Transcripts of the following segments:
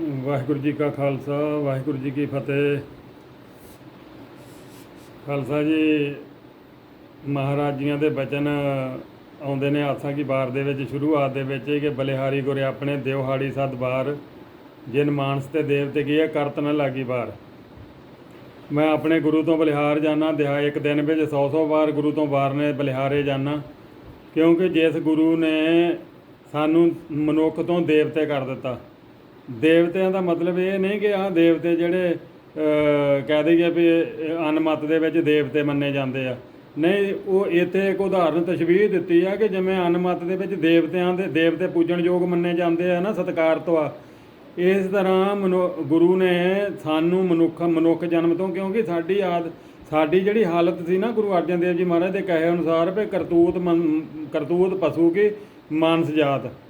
ਵਾਹਿਗੁਰੂ ਜੀ ਕਾ ਖਾਲਸਾ, ਵਾਹਿਗੁਰੂ ਜੀ ਕੀ ਫਤਿਹ। ਖਾਲਸਾ ਜੀ ਮਹਾਰਾਜ ਜੀਆਂ ਦੇ ਬਚਨ ਆਉਂਦੇ ਨੇ ਆਸਾਂ ਕੀ ਬਾਰ ਦੇ ਵਿੱਚ, ਸ਼ੁਰੂਆਤ ਦੇ ਵਿੱਚ ਕਿ ਬਲਿਹਾਰੀ ਗੁਰੇ ਆਪਣੇ ਦਿਵਹਾੜੀ ਸਦ ਬਾਰ ਜਿਨ ਮਾਨਸ ਤੇ ਦੇਵਤੇ ਕੀ ਹੈ, ਕਰਤ ਨ ਲਾਗੀ ਬਾਰ। ਮੈਂ ਆਪਣੇ ਗੁਰੂ ਤੋਂ ਬਲਿਹਾਰ ਜਾਣਾ ਦਿਹਾ ਇੱਕ ਦਿਨ ਵਿੱਚ 100 100 ਵਾਰ ਗੁਰੂ ਤੋਂ ਵਾਰ ਨੇ ਬਲਿਹਾਰੇ ਜਾਣਾ ਕਿਉਂਕਿ ਜਿਸ ਗੁਰੂ ਨੇ ਸਾਨੂੰ ਮਨੁੱਖ ਤੋਂ ਦੇਵਤੇ ਕਰ ਦਿੱਤਾ। ਦੇਵਤਿਆਂ ਦਾ ਮਤਲਬ ਇਹ ਨਹੀਂ ਕਿ ਆਹ ਦੇਵਤੇ ਜਿਹੜੇ ਕਹਿ ਦਈਏ ਵੀ ਇਹ ਅਨਮਤ ਦੇ ਵਿੱਚ ਦੇਵਤੇ ਮੰਨੇ ਜਾਂਦੇ ਆ। ਨਹੀਂ, ਉਹ ਇੱਥੇ ਇੱਕ ਉਦਾਹਰਨ ਤਸ਼ਬੀਹ ਦਿੱਤੀ ਆ ਕਿ ਜਿਵੇਂ ਅਨਮਤ ਦੇ ਵਿੱਚ ਦੇਵਤਿਆਂ ਦੇ, ਦੇਵਤੇ ਪੂਜਣਯੋਗ ਮੰਨੇ ਜਾਂਦੇ ਆ ਨਾ ਸਤਿਕਾਰਤ ਆ। ਇਸ ਤਰ੍ਹਾਂ ਮਨੁ, ਗੁਰੂ ਨੇ ਸਾਨੂੰ ਮਨੁੱਖ ਮਨੁੱਖ ਜਨਮ ਤੋਂ, ਕਿਉਂਕਿ ਸਾਡੀ ਆਦ, ਸਾਡੀ ਜਿਹੜੀ ਹਾਲਤ ਸੀ ਨਾ ਗੁਰੂ ਅਰਜਨ ਦੇਵ ਜੀ ਮਹਾਰਾਜ ਦੇ ਕਹੇ ਅਨੁਸਾਰ ਵੀ ਕਰਤੂਤ ਮਨ- ਕਰਤੂਤ ਪਸ਼ੂ ਕੀ? ਮਾਨਸ ਜਾਤ।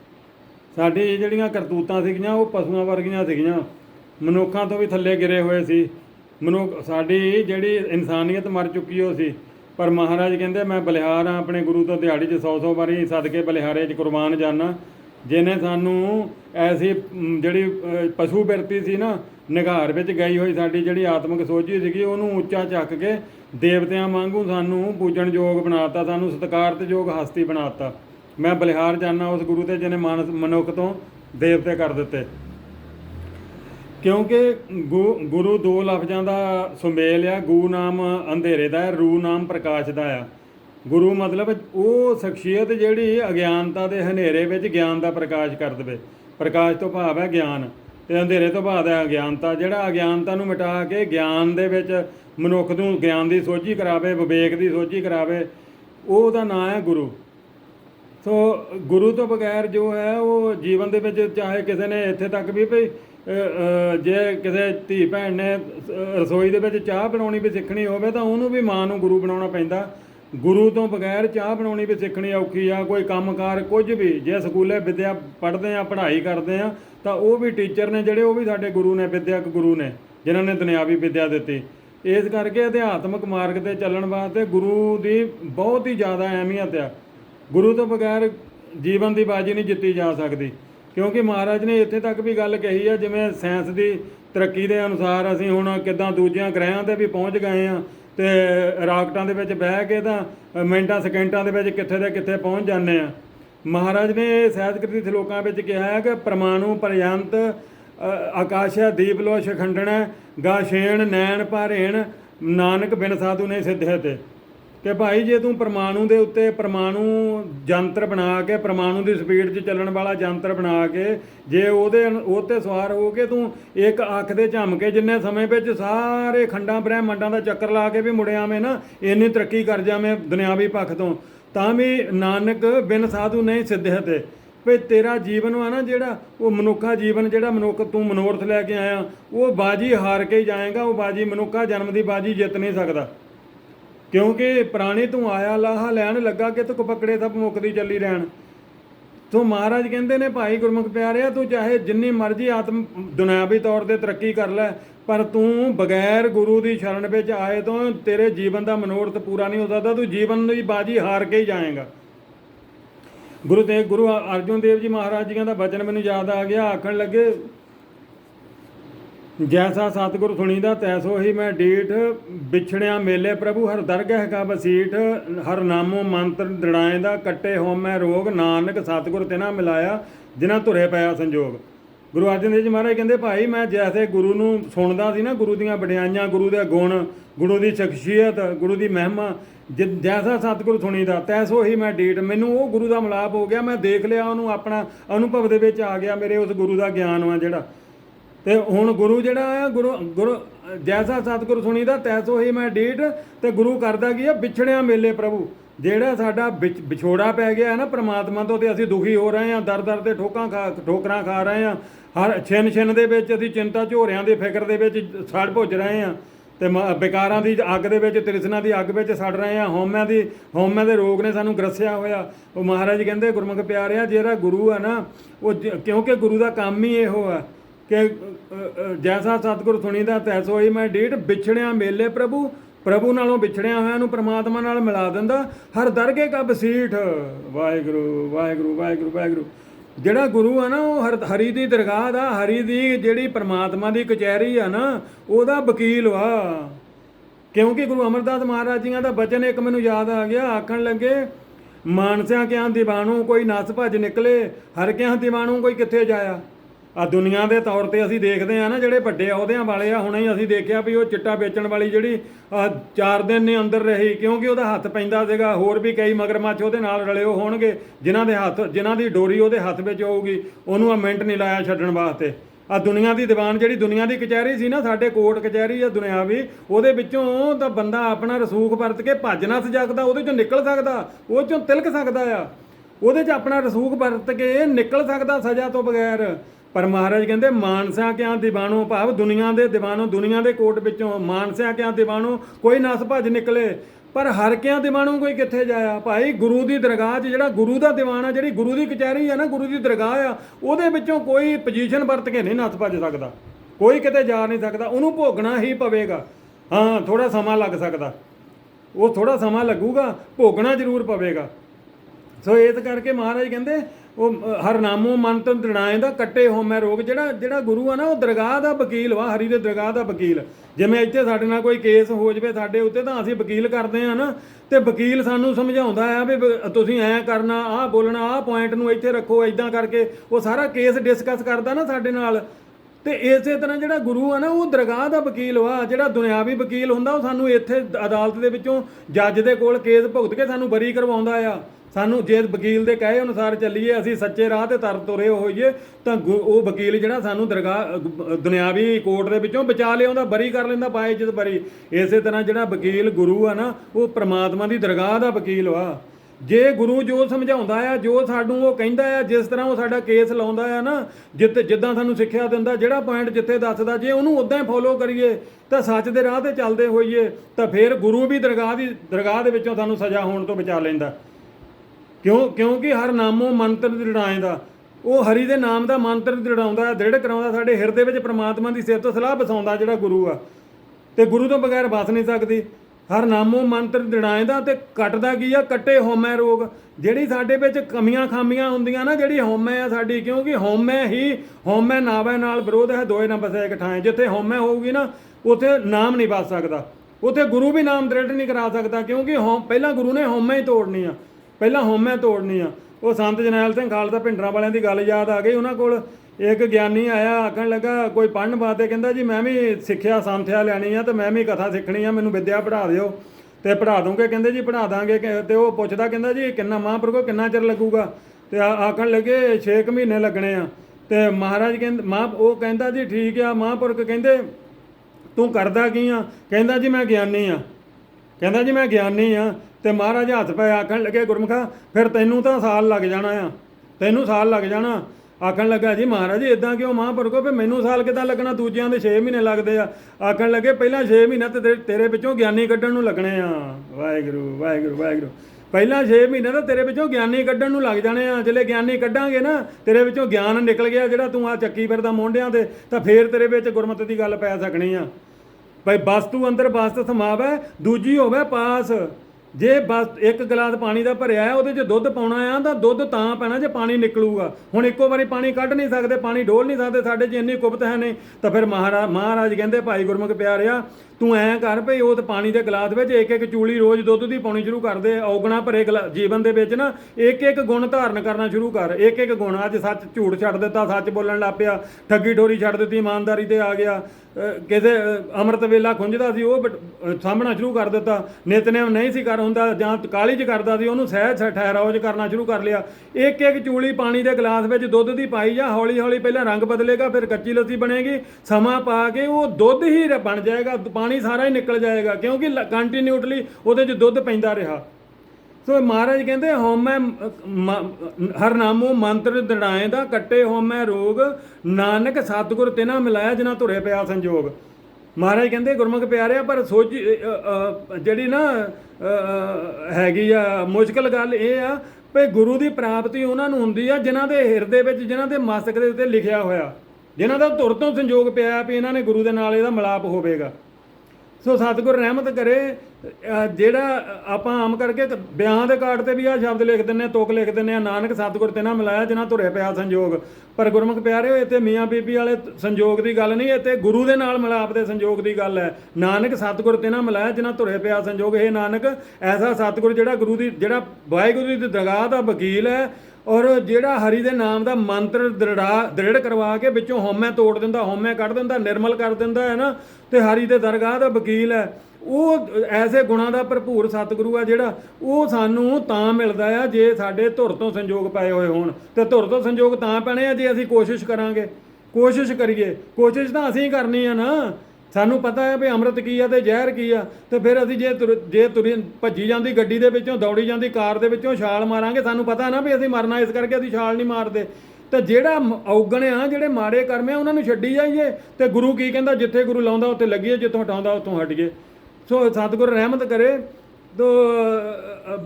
ਸਾਡੀ ਜਿਹੜੀਆਂ ਕਰਤੂਤਾਂ ਸੀਗੀਆਂ, ਉਹ ਪਸ਼ੂਆਂ ਵਰਗੀਆਂ ਸੀਗੀਆਂ। ਮਨੁੱਖਾਂ ਤੋਂ ਵੀ ਥੱਲੇ ਗਿਰੇ ਹੋਏ ਸੀ। ਮਨੁੱਖ, ਸਾਡੀ ਜਿਹੜੀ ਇਨਸਾਨੀਅਤ ਮਰ ਚੁੱਕੀ ਹੋ ਸੀ। ਪਰ ਮਹਾਰਾਜ ਕਹਿੰਦੇ, ਮੈਂ ਬਲਿਹਾਰ ਹਾਂ, ਆਪਣੇ ਗੁਰੂ ਤੋਂ ਦਿਹਾੜੀ 'ਚ 100 100 ਵਾਰੀ ਸਦਕੇ ਬਲਿਹਾਰੇ 'ਚ ਕੁਰਬਾਨ ਜਾਣਾ ਜਿਨੇ ਸਾਨੂੰ ਐਸੀ ਜਿਹੜੀ ਪਸ਼ੂ ਬਿਰਤੀ ਸੀ ਨਾ ਨਿਗਾਰ ਵਿੱਚ ਗਈ ਹੋਈ ਸਾਡੀ ਜਿਹੜੀ ਆਤਮਿਕ ਸੋਝੀ ਸੀਗੀ, ਉਹਨੂੰ ਉੱਚਾ ਚੱਕ ਕੇ ਦੇਵਤਿਆਂ ਵਾਂਗੂ ਸਾਨੂੰ ਪੂਜਣਯੋਗ ਬਣਾਤਾ, ਸਾਨੂੰ ਸਤਿਕਾਰਤ ਯੋਗ ਹਸਤੀ ਬਣਾਤਾ। ਮੈਂ ਬਲਿਹਾਰ ਜਾਣਾ ਉਸ ਗੁਰੂ ਤੇ ਜਿਹਨੇ ਮਾਨਸ ਮਨੁੱਖ ਤੋਂ ਦੇਵਤੇ ਕਰ ਦਿੱਤੇ। ਕਿਉਂਕਿ ਗੁ- ਗੁਰੂ ਦੋ ਲਫ਼ਜ਼ਾਂ ਦਾ ਸੁਮੇਲ ਆ, ਗੂ ਨਾਮ ਅੰਧੇਰੇ ਦਾ ਹੈ ਰੂ ਨਾਮ ਪ੍ਰਕਾਸ਼ ਦਾ ਆ। ਗੁਰੂ ਮਤਲਬ ਉਹ ਸ਼ਖਸੀਅਤ ਜਿਹੜੀ ਅਗਿਆਨਤਾ ਦੇ ਹਨੇਰੇ ਵਿੱਚ ਗਿਆਨ ਦਾ ਪ੍ਰਕਾਸ਼ ਕਰ ਦੇਵੇ। ਪ੍ਰਕਾਸ਼ ਤੋਂ ਭਾਵ ਹੈ ਗਿਆਨ ਤੇ ਅੰਧੇਰੇ ਤੋਂ ਭਾਵ ਹੈ ਅਗਿਆਨਤਾ। ਜਿਹੜਾ ਅਗਿਆਨਤਾ ਨੂੰ ਮਿਟਾ ਕੇ ਗਿਆਨ ਦੇ ਵਿੱਚ ਮਨੁੱਖ ਨੂੰ ਗਿਆਨ ਦੀ ਸੋਝੀ ਕਰਾਵੇ, ਵਿਵੇਕ ਦੀ ਸੋਝੀ ਕਰਾਵੇ, ਉਹਦਾ ਨਾਮ ਹੈ ਗੁਰੂ। ਸੋ ਗੁਰੂ ਤੋਂ ਬਗੈਰ ਜੋ ਹੈ, ਉਹ ਜੀਵਨ ਦੇ ਵਿੱਚ ਚਾਹੇ ਕਿਸੇ ਨੇ ਇੱਥੇ ਤੱਕ ਵੀ ਭਈ ਜੇ ਕਿਸੇ ਧੀ ਭੈਣ ਨੇ ਰਸੋਈ ਦੇ ਵਿੱਚ ਚਾਹ ਬਣਾਉਣੀ ਵੀ ਸਿੱਖਣੀ ਹੋਵੇ, ਤਾਂ ਉਹਨੂੰ ਵੀ ਮਾਂ ਨੂੰ ਗੁਰੂ ਬਣਾਉਣਾ ਪੈਂਦਾ। ਗੁਰੂ ਤੋਂ ਬਗੈਰ ਚਾਹ ਬਣਾਉਣੀ ਵੀ ਸਿੱਖਣੀ ਔਖੀ ਆ, ਕੋਈ ਕੰਮਕਾਰ ਕੁਝ ਵੀ, ਜੇ ਸਕੂਲੇ ਵਿਦਿਆ ਪੜ੍ਹਦੇ ਆ, ਪੜ੍ਹਾਈ ਕਰਦੇ ਆ, ਤਾਂ ਉਹ ਵੀ ਟੀਚਰ ਨੇ ਜਿਹੜੇ, ਉਹ ਵੀ ਸਾਡੇ ਗੁਰੂ ਨੇ, ਵਿਦਿਅਕ ਗੁਰੂ ਨੇ, ਜਿਨ੍ਹਾਂ ਨੇ ਦੁਨਿਆਵੀ ਵਿਦਿਆ ਦਿੱਤੀ। ਇਸ ਕਰਕੇ ਅਧਿਆਤਮਕ ਮਾਰਗ ਤੇ ਚੱਲਣ ਵਾਸਤੇ ਗੁਰੂ ਦੀ ਬਹੁਤ ਹੀ ਜ਼ਿਆਦਾ ਅਹਿਮੀਅਤ ਆ। ਗੁਰੂ ਤੋਂ ਬਗੈਰ ਜੀਵਨ ਦੀ ਬਾਜੀ ਨਹੀਂ ਜਿੱਤੀ ਜਾ ਸਕਦੀ। ਕਿਉਂਕਿ ਮਹਾਰਾਜ ਨੇ ਇੱਥੇ ਤੱਕ ਵੀ ਗੱਲ ਕਹੀ ਆ ਜਿਵੇਂ ਸਾਇੰਸ ਦੀ ਤਰੱਕੀ ਦੇ ਅਨੁਸਾਰ ਅਸੀਂ ਹੁਣ ਕਿਦਾਂ ਦੂਜਿਆਂ ਗ੍ਰਹਿਾਂ ਤੇ ਵੀ ਪਹੁੰਚ ਗਏ ਆ ਤੇ ਰਾਕਟਾਂ ਦੇ ਵਿੱਚ ਬਹਿ ਕੇ ਤਾਂ ਮਿੰਟਾਂ ਸਕਿੰਟਾਂ ਦੇ ਵਿੱਚ ਕਿੱਥੇ ਦੇ ਕਿੱਥੇ ਪਹੁੰਚ ਜਾਂਦੇ ਆ। ਮਹਾਰਾਜ ਨੇ ਸਹਿਜਕ੍ਰਿਤੀ ਸ਼ਲੋਕਾਂ ਵਿੱਚ ਕਿਹਾ ਹੈ ਕਿ ਪ੍ਰਮਾਣੂ ਪਰਯੰਤ ਅ, ਆਕਾਸ਼ਾ ਦੀਪ ਲੋ ਸ਼ਖੰਡਣ ਗਾਸ਼ੇਣ ਨੈਣ ਭਾਰੇਣ ਨਾਨਕ ਬਿਨ ਸਾਧੂ ਨੇ ਸਿੱਧੇ ਤੇ। ਕਿ ਭਾਈ ਜੇ ਤੂੰ ਪਰਮਾਣੂ ਦੇ ਉੱਤੇ ਪਰਮਾਣੂ ਯੰਤਰ ਬਣਾ ਕੇ, ਪਰਮਾਣੂ ਦੀ ਸਪੀਡ 'ਚ ਚੱਲਣ ਵਾਲਾ ਯੰਤਰ ਬਣਾ ਕੇ, ਜੇ ਉਹਦੇ ਉਹ ਤੇ ਸਵਾਰ ਹੋ ਕੇ ਤੂੰ ਇੱਕ ਅੱਖ ਦੇ ਝਮਕੇ ਜਿੰਨੇ ਸਮੇਂ ਵਿੱਚ ਸਾਰੇ ਖੰਡਾਂ, ਬ੍ਰਹਿਮੰਡਾਂ ਦਾ ਚੱਕਰ ਲਾ ਕੇ ਵੀ ਮੁੜਿਆ ਆਵੇਂ ਨਾ, ਇੰਨੀ ਤਰੱਕੀ ਕਰ ਜਾਵੇਂ ਦੁਨਿਆਵੀ ਪੱਖ ਤੋਂ, ਤਾਂ ਵੀ ਨਾਨਕ ਬਿਨ ਸਾਧੂ ਨਹੀਂ ਸਿੱਧੇ ਤੇ ਵੀ ਤੇਰਾ ਜੀਵਨ ਆ ਨਾ ਜਿਹੜਾ, ਉਹ ਮਨੁੱਖਾ ਜੀਵਨ ਜਿਹੜਾ ਮਨੁੱਖ ਤੂੰ ਮਨੋਰਥ ਲੈ ਕੇ ਆਇਆ, ਉਹ ਬਾਜੀ ਹਾਰ ਕੇ ਹੀ ਜਾਏਗਾ, ਉਹ ਬਾਜੀ ਮਨੁੱਖਾ ਜਨਮ ਦੀ ਬਾਜੀ ਜਿੱਤ ਨਹੀਂ ਸਕਦਾ। ਕਿਉਂਕਿ ਪ੍ਰਾਣੀ ਤੂੰ ਆਇਆ ਲਾਹਾ ਲੈਣ ਲੱਗਾ ਕਿ ਤੂੰ ਪਕੜੇ ਸਭ ਮੁਕਦੀ ਚੱਲੀ ਰਹਿਣ। ਤੂੰ ਮਹਾਰਾਜ ਕਹਿੰਦੇ ਨੇ ਭਾਈ ਗੁਰਮੁਖ ਪਿਆਰਿਆ, ਤੂੰ ਚਾਹੇ ਜਿੰਨੀ ਮਰਜ਼ੀ ਆਤਮ ਦੁਨਿਆਵੀ ਤੌਰ ਤੇ ਤਰੱਕੀ ਕਰ ਲੈ, ਪਰ ਤੂੰ ਬਗੈਰ ਗੁਰੂ ਦੀ ਸ਼ਰਨ ਵਿੱਚ ਆਏ ਤੋਂ ਤੇਰੇ ਜੀਵਨ ਦਾ ਮਨੋਰਥ ਪੂਰਾ ਨਹੀਂ ਹੋ ਸਕਦਾ, ਤੂੰ ਜੀਵਨ ਦੀ ਬਾਜੀ ਹਾਰ ਕੇ ਹੀ ਜਾਏਗਾ। ਗੁਰੂ ਤੇ ਗੁਰੂ ਅਰਜਨ ਦੇਵ ਜੀ ਮਹਾਰਾਜ ਜੀਆਂ ਦਾ ਬਚਨ ਮੈਨੂੰ ਯਾਦ ਆ ਗਿਆ, ਆਖਣ ਲੱਗੇ ਜੈਸਾ ਸਤਿਗੁਰ ਸੁਣੀਦਾ, ਤੈਸੋ ਹੀ ਮੈਂ ਡੀਠ। ਵਿਛੜਿਆ ਮੇਲੇ ਪ੍ਰਭੂ, ਹਰ ਦਰਗਹਿ ਕਾ ਬਸੀਠ ਹਰ ਨਾਮੋ ਮੰਤਰ ਦੜਾਏ ਦਾ ਕੱਟੇ ਹੋਮੈ ਰੋਗ। ਨਾਨਕ ਸਤਿਗੁਰ ਤੇ ਨਾ ਮਿਲਾਇਆ, ਜਿਨ੍ਹਾਂ ਧੁਰੇ ਪਿਆ ਸੰਜੋਗ। ਗੁਰੂ ਅਰਜਨ ਦੇਵ ਜੀ ਮਹਾਰਾਜ ਕਹਿੰਦੇ, ਭਾਈ, ਮੈਂ ਜੈਸੇ ਗੁਰੂ ਨੂੰ ਸੁਣਦਾ ਸੀ ਨਾ, ਗੁਰੂ ਦੀਆਂ ਵਡਿਆਈਆਂ, ਗੁਰੂ ਦੇ ਗੁਣ, ਗੁਰੂ ਦੀ ਸ਼ਖਸੀਅਤ, ਗੁਰੂ ਦੀ ਮਹਿਮਾ, ਜਿ- ਜੈਸਾ ਸਤਿਗੁਰ ਸੁਣੀਦਾ, ਤੈਸੋ ਹੀ ਮੈਂ ਡੀਟ ਮੈਨੂੰ ਉਹ ਗੁਰੂ ਦਾ ਮਲਾਪ ਹੋ ਗਿਆ, ਮੈਂ ਦੇਖ ਲਿਆ ਉਹਨੂੰ, ਆਪਣਾ ਅਨੁਭਵ ਦੇ ਵਿੱਚ ਆ ਗਿਆ, ਮੇਰੇ ਉਸ ਗੁਰੂ ਦਾ ਗਿਆਨ ਵਾ ਜਿਹੜਾ। ਤੇ ਹੁਣ ਗੁਰੂ ਜਿਹੜਾ ਆ, ਗੁਰੂ ਗੁਰੂ, ਜੈਸਾ ਸਤਿਗੁਰ ਸੁਣੀਦਾ, ਤੈਸੋ ਹੀ ਮੈਂ ਡੀਟ ਤੇ ਗੁਰੂ ਕਰਦਾ ਕੀ ਆ? ਵਿਛੜਿਆ ਮੇਲੇ ਪ੍ਰਭੂ। ਜਿਹੜਾ ਸਾਡਾ ਵਿਛ- ਵਿਛੋੜਾ ਪੈ ਗਿਆ ਹੈ ਨਾ ਪ੍ਰਮਾਤਮਾ ਤੋਂ ਤੇ ਅਸੀਂ ਦੁਖੀ ਹੋ ਰਹੇ ਹਾਂ, ਦਰ ਦਰ ਤੇ ਠੋਕਾਂ ਖਾ, ਠੋਕਰਾਂ ਖਾ ਰਹੇ ਹਾਂ। ਹਰ ਛਿਨ ਛਿਨ ਦੇ ਵਿੱਚ ਅਸੀਂ ਚਿੰਤਾ, ਝੋਰਿਆਂ ਦੇ ਫਿਕਰ ਦੇ ਵਿੱਚ ਸੜ ਭੁੱਜ ਰਹੇ ਹਾਂ। ਤੇ ਮ- ਵਿਕਾਰਾਂ ਦੀ ਅੱਗ ਦੇ ਵਿੱਚ, ਤ੍ਰਿਸ਼ਨਾ ਦੀ ਅੱਗ ਵਿੱਚ ਸੜ ਰਹੇ ਹਾਂ। ਹਉਮੈ ਦੀ, ਹਉਮੈ ਦੇ ਰੋਗ ਨੇ ਸਾਨੂੰ ਗਰਸਿਆ ਹੋਇਆ। ਉਹ ਮਹਾਰਾਜ ਕਹਿੰਦੇ, ਗੁਰਮੁਖ ਪਿਆਰਿਆ, ਜਿਹੜਾ ਗੁਰੂ ਆ ਨਾ, ਉਹ ਜ- ਕਿਉਂਕਿ ਗੁਰੂ ਦਾ ਕੰਮ ਹੀ ਇਹੋ ਆ। ਕਿ ਜੈਸਾ ਸਤਿਗੁਰ ਸੁਣੀਦਾ, ਤੈਸੋ ਹੀ ਮੈਂ ਡੀਠ। ਵਿਛੜਿਆ ਮੇਲੇ ਪ੍ਰਭੂ ਪ੍ਰਭੂ ਨਾਲੋਂ ਵਿਛੜਿਆ ਹੋਇਆ ਨੂੰ ਪ੍ਰਮਾਤਮਾ ਨਾਲ ਮਿਲਾ ਦਿੰਦਾ। ਹਰ ਦਰਗੇ ਕਾ ਬਸੀਠ ਵਾਹਿਗੁਰੂ ਵਾਹਿਗੁਰੂ ਵਾਹਿਗੁਰੂ ਵਾਹਿਗੁਰੂ। ਜਿਹੜਾ ਗੁਰੂ ਆ ਨਾ, ਉਹ ਹਰ- ਹਰੀ ਦੀ ਦਰਗਾਹ ਦਾ, ਹਰੀ ਦੀ ਜਿਹੜੀ ਪ੍ਰਮਾਤਮਾ ਦੀ ਕਚਹਿਰੀ ਆ ਨਾ, ਉਹਦਾ ਵਕੀਲ ਵਾ। ਕਿਉਂਕਿ ਗੁਰੂ ਅਮਰਦਾਸ ਮਹਾਰਾਜ ਜੀਆਂ ਦਾ ਬਚਨ ਇੱਕ ਮੈਨੂੰ ਯਾਦ ਆ ਗਿਆ। ਆਖਣ ਲੱਗੇ, ਮਾਨਸਿਆਂ ਕਿਆਂ ਦੀਵਾਨੋਂ ਕੋਈ ਨਸ ਭੱਜ ਨਿਕਲੇ, ਹਰ ਕਿਆਂ ਦੀਵਾਨੋਂ ਕੋਈ ਕਿੱਥੇ ਜਾਇਆ? ਆ ਦੁਨੀਆ ਦੇ ਤੌਰ ਤੇ ਅਸੀਂ ਦੇਖਦੇ ਆ ਨਾ ਜਿਹੜੇ ਵੱਡੇ ਅਹੁਦਿਆਂ ਵਾਲੇ ਆ ਹੁਣੇ ਹੀ ਅਸੀਂ ਦੇਖਿਆ ਵੀ ਉਹ ਚਿੱਟਾ ਵੇਚਣ ਵਾਲੀ ਜਿਹੜੀ ਆਹ, ਚਾਰ ਦਿਨ ਨੇ ਅੰਦਰ ਰਹੀ ਕਿਉਂਕਿ ਉਹਦਾ ਹੱਥ ਪੈਂਦਾ ਸੀਗਾ ਹੋਰ ਵੀ ਕਈ ਮਗਰਮੱਛ ਉਹਦੇ ਨਾਲ ਰਲੇ ਉਹ ਹੋਣਗੇ ਜਿਨ੍ਹਾਂ ਦੇ ਹੱਥ ਜਿਨ੍ਹਾਂ ਦੀ ਡੋਰੀ ਉਹਦੇ ਹੱਥ ਵਿੱਚ ਹੋਊਗੀ ਉਹਨੂੰ ਆ ਮਿੰਟ ਨਹੀਂ ਲਾਇਆ ਛੱਡਣ ਵਾਸਤੇ। ਆ ਦੁਨੀਆ ਦੀ ਦੀਵਾਨ ਜਿਹੜੀ ਦੁਨੀਆ ਦੀ ਕਚਹਿਰੀ ਸੀ ਨਾ ਸਾਡੇ ਕੋਰਟ ਕਚਹਿਰੀ ਆ ਦੁਨਿਆਵੀ ਉਹਦੇ ਵਿੱਚੋਂ ਤਾਂ ਬੰਦਾ ਆਪਣਾ ਰਸੂਖ ਵਰਤ ਕੇ ਭੱਜ ਨਾ ਸਕਦਾ ਉਹਦੇ ਚੋਂ ਨਿਕਲ ਸਕਦਾ ਉਹ ਚੋਂ ਤਿਲਕ ਸਕਦਾ ਆ। ਉਹਦੇ 'ਚ ਆਪਣਾ ਰਸੂਖ ਵਰਤ ਕੇ ਨਿਕਲ ਸਕਦਾ ਸਜ਼ਾ ਤੋਂ ਬਗੈਰ। ਪਰ ਮਹਾਰਾਜ ਕਹਿੰਦੇ, ਮਾਨਸਿਆਂ ਕਿਆ ਦੀਵਾਨੋਂ ਭਾਵ ਦੁਨੀਆ ਦੇ ਦੀਵਾਨੋਂ, ਦੁਨੀਆ ਦੇ ਕੋਟ ਵਿੱਚੋਂ, ਮਾਨਸਿਆਂ ਕਿਆ ਦੀਵਾਨੋਂ ਕੋਈ ਨਸ ਭੱਜ ਨਿਕਲੇ। ਪਰ ਹਰ ਕਿਆਂ ਦੀਵਾਨੋਂ ਕੋਈ ਕਿੱਥੇ ਜਾਇਆ? ਭਾਈ ਗੁਰੂ ਦੀ ਦਰਗਾਹ 'ਚ ਜਿਹੜਾ ਗੁਰੂ ਦਾ ਦੀਵਾਨ ਆ, ਜਿਹੜੀ ਗੁਰੂ ਦੀ ਕਚਹਿਰੀ ਆ ਨਾ, ਗੁਰੂ ਦੀ ਦਰਗਾਹ ਆ, ਉਹਦੇ ਵਿੱਚੋਂ ਕੋਈ ਪੋਜੀਸ਼ਨ ਵਰਤ ਕੇ ਨਹੀਂ ਨੱਥ ਭੱਜ ਸਕਦਾ। ਕੋਈ ਕਿਤੇ ਜਾ ਨਹੀਂ ਸਕਦਾ, ਉਹਨੂੰ ਭੋਗਣਾ ਹੀ ਪਵੇਗਾ। ਹਾਂ ਥੋੜਾ ਸਮਾਂ ਲੱਗ ਸਕਦਾ। ਉਹ ਥੋੜਾ ਸਮਾਂ ਲੱਗੂਗਾ, ਭੋਗਣਾ ਜ਼ਰੂਰ ਪਵੇਗਾ। ਸੋ ਇਸ ਕਰਕੇ ਮਹਾਰਾਜ ਕਹਿੰਦੇ ਉਹ ਹਰਨਾਮੋ ਹਰ ਨਾਮੋ ਦਾ ਕੱਟੇ ਹੋ ਮੈਂ ਰੋਗ। ਜਿਹੜਾ ਜਿਹੜਾ ਗੁਰੂ ਆ ਨਾ, ਉਹ ਦਰਗਾਹ ਦਾ ਵਕੀਲ ਵਾ, ਹਰੀ ਦੇ ਦਰਗਾਹ ਦਾ ਵਕੀਲ। ਜਿਵੇਂ ਇੱਥੇ ਸਾਡੇ ਨਾਲ ਕੋਈ ਕੇਸ ਹੋ ਜਵੇ ਸਾਡੇ ਉੱਤੇ, ਤਾਂ ਅਸੀਂ ਵਕੀਲ ਕਰਦੇ ਆ ਨਾ। ਤੇ ਵਕੀਲ ਸਾਨੂੰ ਸਮਝਾਉਂਦਾ ਆ ਵੀ ਤੁਸੀਂ ਐਂ ਕਰਨਾ, ਆਹ ਬੋਲਣਾ, ਆਹ ਪੁਆਇੰਟ ਨੂੰ ਇੱਥੇ ਰੱਖੋ ਐਦਾਂ ਕਰਕੇ। ਉਹ ਸਾਰਾ ਕੇਸ ਡਿਸਕਸ ਕਰਦਾ ਨਾ ਸਾਡੇ ਨਾਲ। ਤੇ ਇਸੇ ਤਰ੍ਹਾਂ ਜਿਹੜਾ ਗੁਰੂ ਆ ਨਾ, ਉਹ ਦਰਗਾਹ ਦਾ ਵਕੀਲ ਵਾ। ਜਿਹੜਾ ਦੁਨਿਆਵੀ ਵਕੀਲ ਹੁੰਦਾ, ਉਹ ਸਾਨੂੰ ਇੱਥੇ ਅਦਾਲਤ ਦੇ ਵਿੱਚੋਂ ਜੱਜ ਦੇ ਕੋਲ ਕੇਸ ਭੁਗਤ ਕੇ ਸਾਨੂੰ ਬਰੀ ਕਰਵਾਉਂਦਾ ਆ। ਸਾਨੂੰ ਜੇ ਵਕੀਲ ਦੇ ਕਹੇ ਅਨੁਸਾਰ ਚੱਲੀਏ, ਅਸੀਂ ਸੱਚੇ ਰਾਹ ਤੇ ਤਰ ਤੁਰੇ ਹੋਈਏ, ਤਾਂ ਗੁ- ਉਹ ਵਕੀਲ ਜਿਹੜਾ ਸਾਨੂੰ ਦਰਗਾਹ ਦੁਨਿਆਵੀ ਕੋਰਟ ਦੇ ਵਿੱਚੋਂ ਬਚਾ ਲਿਆਉਂਦਾ, ਬਰੀ ਕਰ ਲੈਂਦਾ ਬਾਏ ਇੱਜ਼ਤ ਬਰੀ। ਇਸੇ ਤਰ੍ਹਾਂ ਜਿਹੜਾ ਵਕੀਲ ਗੁਰੂ ਆ ਨਾ, ਉਹ ਪ੍ਰਮਾਤਮਾ ਦੀ ਦਰਗਾਹ ਦਾ ਵਕੀਲ ਵਾ। ਜੇ ਗੁਰੂ ਜੋ ਸਮਝਾਉਂਦਾ ਆ, ਜੋ ਸਾਨੂੰ ਉਹ ਕਹਿੰਦਾ ਆ, ਜਿਸ ਤਰ੍ਹਾਂ ਉਹ ਸਾਡਾ ਕੇਸ ਲਾਉਂਦਾ ਆ ਨਾ, ਜਿੱਤ ਜਿੱਦਾਂ ਸਾਨੂੰ ਸਿੱਖਿਆ ਦਿੰਦਾ, ਜਿਹੜਾ ਪੁਆਇੰਟ ਜਿੱਥੇ ਦੱਸਦਾ, ਜੇ ਉਹਨੂੰ ਉਦਾਂ ਹੀ ਫੋਲੋ ਕਰੀਏ, ਤਾਂ ਸੱਚ ਦੇ ਰਾਹ ਤੇ ਚੱਲਦੇ ਹੋਈਏ, ਤਾਂ ਫਿਰ ਗੁਰੂ ਵੀ ਦਰਗਾਹ ਦੀ ਦਰਗਾਹ ਦੇ ਵਿੱਚੋਂ ਸਾਨੂੰ ਸਜ਼ਾ ਹੋਣ ਤੋਂ ਬਚਾ ਲੈਂਦਾ। ਕਿਉਂ ਕਿਉਂਕਿ ਹਰ ਨਾਮੋ ਮੰਤਰ ਦ੍ਰਿੜਾਏਂਦਾ ਉਹ ਹਰੀ ਦੇ ਨਾਮ ਦਾ ਮੰਤਰ ਦ੍ਰਿੜਾਉਂਦਾ ਦ੍ਰਿੜ ਕਰਾਉਂਦਾ, ਸਾਡੇ ਹਿਰਦੇ ਵਿੱਚ ਪ੍ਰਮਾਤਮਾ ਦੀ ਸਿਫਤ ਸਲਾਹ ਬਸਾਉਂਦਾ ਜਿਹੜਾ ਗੁਰੂ ਆ। ਤੇ ਗੁਰੂ ਤੋਂ ਬਗੈਰ ਬਸ ਨਹੀਂ ਸਕਦੀ। ਹਰ ਨਾਮੋ ਮੰਤਰ ਦ੍ਰਿੜਾਏਂਦਾ ਤੇ ਕੱਟਦਾ ਕੀ ਆ? ਕੱਟੇ ਹਉਮੈ ਰੋਗ। ਜਿਹੜੀ ਸਾਡੇ ਵਿੱਚ ਕਮੀਆਂ ਖਾਮੀਆਂ ਹੁੰਦੀਆਂ ਨਾ, ਜਿਹੜੀ ਹਉਮੈ ਆ ਸਾਡੀ, ਕਿਉਂਕਿ ਹਉਮੈ ਹੀ ਹਉਮੈ ਨਾਵੇ ਨਾਲ ਵਿਰੋਧ ਹੈ, ਦੋਏ ਨਾ ਬਸੇ ਇੱਕ ਜਿੱਥੇ ਹਉਮੈ ਹੋਊਗੀ ਨਾ, ਉੱਥੇ ਨਾਮ ਨਹੀਂ ਬਚ ਸਕਦਾ। ਉੱਥੇ ਗੁਰੂ ਵੀ ਨਾਮ ਦ੍ਰਿੜ ਨਹੀਂ ਕਰਾ ਸਕਦਾ, ਕਿਉਂਕਿ ਹਉ, ਪਹਿਲਾਂ ਗੁਰੂ ਨੇ ਹਉਮੈ ਹੀ ਤੋੜਨੀ ਆ। ਪਹਿਲਾਂ ਹਉਮੈ ਤੋੜਨੀ ਆ। ਉਹ ਸੰਤ ਜਨੈਲ ਸਿੰਘ ਖਾਲਸਾ ਭਿੰਡਰਾਂ ਵਾਲਿਆਂ ਦੀ ਗੱਲ ਯਾਦ ਆ ਗਈ। ਉਹਨਾਂ ਕੋਲ ਇੱਕ ਗਿਆਨੀ ਆਇਆ, ਆਖਣ ਲੱਗਾ, ਕੋਈ ਪੜਨ ਬਾਤੇ ਕਹਿੰਦਾ, ਜੀ, ਮੈਂ ਵੀ ਸਿੱਖਿਆ, ਸੰਥਿਆ ਲੈਣੀ ਆ ਤੇ ਮੈਂ ਵੀ ਕਥਾ ਸਿੱਖਣੀ ਆ, ਮੈਨੂੰ ਵਿਦਿਆ ਪੜ੍ਹਾ ਦਿਓ ਤੇ ਪੜ੍ਹਾ ਦੂੰਗੇ ਕਹਿੰਦੇ, ਜੀ, ਪੜ੍ਹਾ ਦਾਂਗੇ। ਕਿ- ਤੇ ਉਹ ਪੁੱਛਦਾ, ਕਹਿੰਦਾ, ਜੀ, ਕਿੰਨਾ ਮਹਾਂਪੁਰਖੋ, ਕਿੰਨਾ ਚਿਰ ਲੱਗੂਗਾ? ਤੇ ਆਖਣ ਲੱਗੇ 6 ਮਹੀਨੇ ਲੱਗਣੇ ਆ। ਤੇ ਮਹਾਰਾਜ ਕਹਿੰਦੇ ਮਾਂ ਉਹ ਕਹਿੰਦਾ, ਜੀ, ਠੀਕ ਆ। ਮਹਾਂਪੁਰਖ ਕਹਿੰਦੇ, ਤੂੰ ਕਰਦਾ ਕੀ ਆ? ਕਹਿੰਦਾ, ਜੀ, ਮੈਂ ਗਿਆਨੀ ਆ। ਕਹਿੰਦਾ, ਜੀ, ਮੈਂ ਗਿਆਨੀ ਆ। ਤੇ ਮਹਾਰਾਜ ਹੱਥ ਪਏ ਆਖਣ ਲੱਗੇ, ਗੁਰਮੁਖਾ, ਫਿਰ ਤੈਨੂੰ ਤਾਂ ਸਾਲ ਲੱਗ ਜਾਣਾ ਆ। ਤੈਨੂੰ ਸਾਲ ਲੱਗ ਜਾਣਾ। ਆਖਣ ਲੱਗਾ, ਜੀ ਮਹਾਰਾਜ ਜੀ ਇਦਾਂ ਕਿਉਂ ਮਹਾਂਪੁਰਖੋ? ਫਿਰ ਮੈਨੂੰ ਸਾਲ ਕਿਦਾਂ ਲੱਗਣਾ? ਦੂਜਿਆਂ ਦੇ 6 ਮਹੀਨੇ ਲੱਗਦੇ ਆ। ਆਖਣ ਲੱਗੇ, ਪਹਿਲਾਂ 6 ਮਹੀਨੇ ਤੇ ਤੇਰੇ- ਤੇਰੇ ਵਿੱਚੋਂ ਗਿਆਨੀ ਕੱਢਣ ਨੂੰ ਲੱਗਣੇ ਆ। ਵਾਹਿਗੁਰੂ ਵਾਹਿਗੁਰੂ ਵਾਹਿਗੁਰੂ। ਪਹਿਲਾਂ 6 ਮਹੀਨੇ ਤਾਂ ਤੇਰੇ ਵਿੱਚੋਂ ਗਿਆਨੀ ਕੱਢਣ ਨੂੰ ਲੱਗ ਜਾਣੇ ਆ। ਜਿਹੜੇ ਗਿਆਨੀ ਕੱਢਾਂਗੇ ਨਾ, ਤੇਰੇ ਵਿੱਚੋਂ ਗਿਆਨ ਨਿਕਲ ਗਿਆ ਜਿਹੜਾ ਤੂੰ ਆ ਚੱਕੀ ਫਿਰਦਾ ਮੋਢਿਆਂ ਤੇ, ਤਾਂ ਫੇਰ ਤੇਰੇ ਵਿੱਚ ਗੁਰਮਤਿ ਦੀ ਗੱਲ ਪੈ ਸਕਣੀ ਆ। ਭਾਈ ਵਸਤੂ ਅੰਦਰ ਵਸਤ ਸਮਾਵੈ ਦੂਜੀ ਹੋਵੇ ਪਾਸ। ਜੇ ਬਸ ਇੱਕ ਗਲਾਸ ਪਾਣੀ ਦਾ ਭਰਿਆ ਹੈ, ਉਹਦੇ 'ਚ ਦੁੱਧ ਪਾਉਣਾ ਆ, ਤਾਂ ਦੁੱਧ ਤਾਂ ਪੈਣਾ ਜੇ ਪਾਣੀ ਨਿਕਲੂਗਾ। ਹੁਣ ਇੱਕੋ ਵਾਰੀ ਪਾਣੀ ਕੱਢ ਨਹੀਂ ਸਕਦੇ, ਪਾਣੀ ਡੋਲ ਨਹੀਂ ਸਕਦੇ, ਸਾਡੇ 'ਚ ਇੰਨੀ ਕੁਪਤ ਹੈ ਨਹੀਂ। ਤਾਂ ਫਿਰ ਮਹਾਰਾਜ ਮਹਾਰਾਜ ਕਹਿੰਦੇ, ਭਾਈ ਗੁਰਮੁਖ ਪਿਆਰਿਆ ਤੂੰ ਐਂ ਕਰ ਭਈ ਉਹ ਤੇ ਪਾਣੀ ਦੇ ਗਲਾਸ ਵਿੱਚ ਇੱਕ ਇੱਕ ਚੂਲੀ ਰੋਜ਼ ਦੁੱਧ ਦੀ ਪਾਉਣੀ ਸ਼ੁਰੂ ਕਰ ਦੇ ਔਗਣਾ ਭਰੇ ਗਲਾ- ਜੀਵਨ ਦੇ ਵਿੱਚ ਨਾ ਇੱਕ ਇੱਕ ਗੁਣ ਧਾਰਨ ਕਰਨਾ ਸ਼ੁਰੂ ਕਰ। ਇੱਕ ਇੱਕ ਗੁਣ, ਅੱਜ ਸੱਚ ਝੂਠ ਛੱਡ ਦਿੱਤਾ, ਸੱਚ ਬੋਲਣ ਲੱਗ ਪਿਆ, ਠੱਗੀ ਠੋਰੀ ਛੱਡ ਦਿੱਤੀ, ਇਮਾਨਦਾਰੀ ਤੇ ਆ ਗਿਆ। ਕਿਸੇ ਅੰਮ੍ਰਿਤ ਵੇਲਾ ਖੁੰਝਦਾ ਸੀ, ਉਹ ਬਟ- ਸਾਂਭਣਾ ਸ਼ੁਰੂ ਕਰ ਦਿੱਤਾ। ਨਿਤਨੇਮ ਨਹੀਂ ਸੀ ਕਰ ਹੁੰਦਾ, ਜਾਂ ਕਾਲੀ ਚ ਕਰਦਾ ਸੀ, ਉਹਨੂੰ ਸਹਿਜ ਠਹਿਰਾਓ ਚ ਕਰਨਾ ਸ਼ੁਰੂ ਕਰ ਲਿਆ। ਇੱਕ ਇੱਕ ਚੂਲੀ ਪਾਣੀ ਦੇ ਗਲਾਸ ਵਿੱਚ ਦੁੱਧ ਦੀ ਪਾਈ ਜਾ ਹੌਲੀ ਹੌਲੀ ਪਹਿਲਾਂ ਰੰਗ ਬਦਲੇਗਾ, ਫਿਰ ਕੱਚੀ ਲੱਸੀ ਬਣੇਗੀ, ਸਮਾਂ ਪਾ ਕੇ ਉਹ ਦੁੱਧ ਹੀ ਰ- ਬਣ ਜਾਏਗਾ ਪਾਣੀ ਸਾਰਾ ਹੀ ਨਿਕਲ ਜਾਏਗਾ, ਕਿਉਂਕਿ ਕੰਟੀਨਿਊਟਲੀ ਉਹਦੇ 'ਚ ਦੁੱਧ ਪੈਂਦਾ ਰਿਹਾ। ਸੋ ਮਹਾਰਾਜ ਕਹਿੰਦੇ, ਹਉਮੈ ਮ- ਹਰ ਮੰਤਰ ਦੜਾਏ ਦਾ, ਕੱਟੇ ਹਉਮੈ ਰੋਗ, ਨਾਨਕ ਸਤਿਗੁਰ ਤਿਨਾ ਮਿਲਾਇਆ ਜਿਨ੍ਹਾਂ ਧੁਰੇ ਪਿਆ ਸੰਜੋਗ। ਮਹਾਰਾਜ ਕਹਿੰਦੇ, ਗੁਰਮੁਖ ਪਿਆਰਿਆ, ਪਰ ਸੋਚ ਜਿਹੜੀ ਨਾ ਹੈਗੀ ਆ, ਮੁਸ਼ਕਲ ਗੱਲ ਇਹ ਆ ਵੀ ਗੁਰੂ ਦੀ ਪ੍ਰਾਪਤੀ ਉਹਨਾਂ ਨੂੰ ਹੁੰਦੀ ਆ, ਜਿਨ੍ਹਾਂ ਦੇ ਹਿਰਦੇ ਵਿੱਚ, ਜਿਨ੍ਹਾਂ ਦੇ ਮਸਤਕ ਦੇ ਉੱਤੇ ਲਿਖਿਆ ਹੋਇਆ। ਜਿਨ੍ਹਾਂ ਦਾ ਧੁਰ ਤੋਂ ਸੰਜੋਗ ਪਿਆ ਵੀ ਇਹਨਾਂ ਨੇ ਗੁਰੂ ਦੇ ਨਾਲ ਇਹਦਾ ਮਿਲਾਪ ਹੋਵੇਗਾ। ਸੋ ਸਤਿਗੁਰ ਰਹਿਮਤ ਕਰੇ ਜਿਹੜਾ ਆਪਾਂ ਆਮ ਕਰਕੇ ਬਿਆਨ ਦੇ ਕਾਰਡ ਤੇ ਵੀ ਆ ਸ਼ਬਦ ਲਿਖ ਦਿੰਨੇ ਤੁਕ ਲਿਖ ਦਿੰਨੇ ਆ ਨਾਨਕ ਸਤਿਗੁਰ ਤੇ ਨਾ ਮਿਲਾਇਆ ਜਿਨ੍ਹਾਂ ਤੁਰੇ ਪਿਆ ਸੰਜੋਗ। ਪਰ ਗੁਰਮੁਖ ਪਿਆਰਿਓ, ਇੱਥੇ ਮੀਆਂ ਬੀਬੀ ਵਾਲੇ ਤ- ਸੰਜੋਗ ਦੀ ਗੱਲ ਨਹੀਂ, ਇੱਥੇ ਗੁਰੂ ਦੇ ਨਾਲ ਮਿਲਾਪ ਦੇ ਸੰਜੋਗ ਦੀ ਗੱਲ ਹੈ। ਨਾਨਕ ਸਤਿਗੁਰ ਤੇ ਨਾ ਮਿਲਾਇਆ ਜਿਨ੍ਹਾਂ ਤੁਰੇ ਪਿਆ ਸੰਜੋਗ। ਇਹ ਨਾਨਕ, ਐਸਾ ਸਤਿਗੁਰ ਜਿਹੜਾ ਗੁਰੂ ਦੀ, ਜਿਹੜਾ ਵਾਹਿਗੁਰੂ ਦੀ ਦਰਗਾਹ ਦਾ ਵਕੀਲ ਹੈ ਔਰ ਜਿਹੜਾ ਹਰੀ ਦੇ ਨਾਮ ਦਾ ਮੰਤਰ ਦ੍ਰਿੜਾ, ਦ੍ਰਿੜ ਕਰਵਾ ਕੇ ਵਿੱਚੋਂ ਹਉਮੈ ਤੋੜ ਦਿੰਦਾ, ਹਉਮੈ ਕੱਢ ਦਿੰਦਾ, ਨਿਰਮਲ ਕਰ ਦਿੰਦਾ ਹੈ ਨਾ ਤੇ ਹਰੀ ਦੇ ਦਰਗਾਹ ਦਾ ਵਕੀਲ ਹੈ। ਉਹ ਐਸੇ ਗੁਣਾਂ ਦਾ ਭਰਪੂਰ ਸਤਿਗੁਰੂ ਆ ਜਿਹੜਾ ਉਹ ਸਾਨੂੰ ਤਾਂ ਮਿਲਦਾ ਆ ਜੇ ਸਾਡੇ ਧੁਰ ਤੋਂ ਸੰਜੋਗ ਪਏ ਹੋਏ ਹੋਣ। ਤੇ ਧੁਰ ਤੋਂ ਸੰਜੋਗ ਤਾਂ ਪੈਣੇ ਆ ਜੇ ਅਸੀਂ ਕੋਸ਼ਿਸ਼ ਕਰਾਂਗੇ। ਕੋਸ਼ਿਸ਼ ਕਰੀਏ। ਕੋਸ਼ਿਸ਼ ਤਾਂ ਅਸੀਂ ਕਰਨੀ ਆ ਨਾ। ਸਾਨੂੰ ਪਤਾ ਹੈ ਵੀ ਅੰਮ੍ਰਿਤ ਕੀ ਆ ਤੇ ਜ਼ਹਿਰ ਕੀ ਆ। ਤੇ ਫਿਰ ਅਸੀਂ ਜੇ ਤੁਰ- ਜੇ ਤੁਰੀ ਭੱਜੀ ਜਾਂਦੀ ਗੱਡੀ ਦੇ ਵਿੱਚੋਂ, ਦੌੜੀ ਜਾਂਦੀ ਕਾਰ ਦੇ ਵਿੱਚੋਂ ਛਾਲ ਮਾਰਾਂਗੇ। ਸਾਨੂੰ ਪਤਾ ਨਾ ਵੀ ਅਸੀਂ ਮਰਨਾ, ਇਸ ਕਰਕੇ ਅਸੀਂ ਛਾਲ ਨਹੀਂ ਮਾਰਦੇ। ਤੇ ਜਿਹੜਾ ਮ- ਔਗਣ ਆ ਜਿਹੜੇ ਮਾੜੇ ਕਰਮ ਆ ਉਹਨਾਂ ਨੂੰ ਛੱਡੀ ਜਾਈਏ। ਤੇ ਗੁਰੂ ਕੀ ਕਹਿੰਦਾ ਜਿੱਥੇ ਗੁਰੂ ਲਾਉਂਦਾ ਉੱਥੇ ਲੱਗੀਏ ਜਿੱਥੋਂ ਹਟਾਉਂਦਾ ਉੱਥੋਂ ਹਟੀਏ ਸੋ ਸਤਿਗੁਰ ਰਹਿਮਤ ਕਰੇ। ਤੋ ਅ,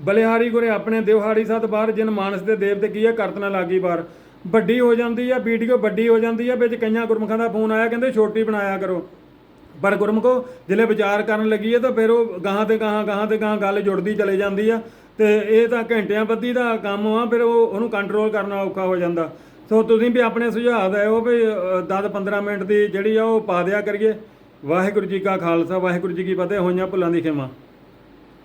ਬਲਿਹਾਰੀ ਗੁਰੇ ਆਪਣੇ ਦਿਵਹਾੜੀ ਸਤ ਬਾਹਰ ਜਿਨ ਮਾਨਸ ਦੇ ਦੇਵ ਤੇ ਕੀ ਆ ਕਰਤਨਾ ਲਾਗੀ ਬਾਹਰ ਵੱਡੀ ਹੋ ਜਾਂਦੀ ਆ ਵੀਡੀਓ ਵੱਡੀ ਹੋ ਜਾਂਦੀ ਆ ਵਿੱਚ ਕਈਆਂ ਗੁਰਮੁਖਾਂ ਦਾ ਫੋਨ ਆਇਆ ਕਹਿੰਦੇ ਛੋਟੀ ਬਣਾਇਆ ਕਰੋ। ਪਰ ਗੁਰਮੁਖੋ ਜਿਲੇ ਵਿਚਾਰ ਕਰਨ ਲੱਗੀ ਹੈ ਤਾਂ ਫਿਰ ਉਹ ਗਾਹਾਂ ਤੇ ਗਾਹਾਂ ਗਾਹਾਂ ਤੇ ਗਾਹਾਂ ਗੱਲ ਜੁੜਦੀ ਚਲੇ ਜਾਂਦੀ ਆ। ਤੇ ਇਹ ਤਾਂ ਘੰਟਿਆਂ ਬੱਧੀ ਦਾ ਕੰਮ ਆ, ਫਿਰ ਉਹ ਉਹਨੂੰ ਕੰਟਰੋਲ ਕਰਨਾ ਔਖਾ ਹੋ ਜਾਂਦਾ। ਸੋ ਤੁਸੀਂ ਵੀ ਆਪਣੇ ਸੁਝਾਅ ਦਿਓ ਵੀ 10-15 ਮਿੰਟ ਦੀ ਜਿਹੜੀ ਆ ਉਹ ਪਾ ਦਿਆ ਕਰੀਏ। ਵਾਹਿਗੁਰੂ ਜੀ ਕਾ ਖਾਲਸਾ, ਵਾਹਿਗੁਰੂ ਜੀ ਕੀ ਫਤਿਹ, ਹੋਈਆਂ ਭੁੱਲਾਂ ਦੀ ਖਿਮਾ।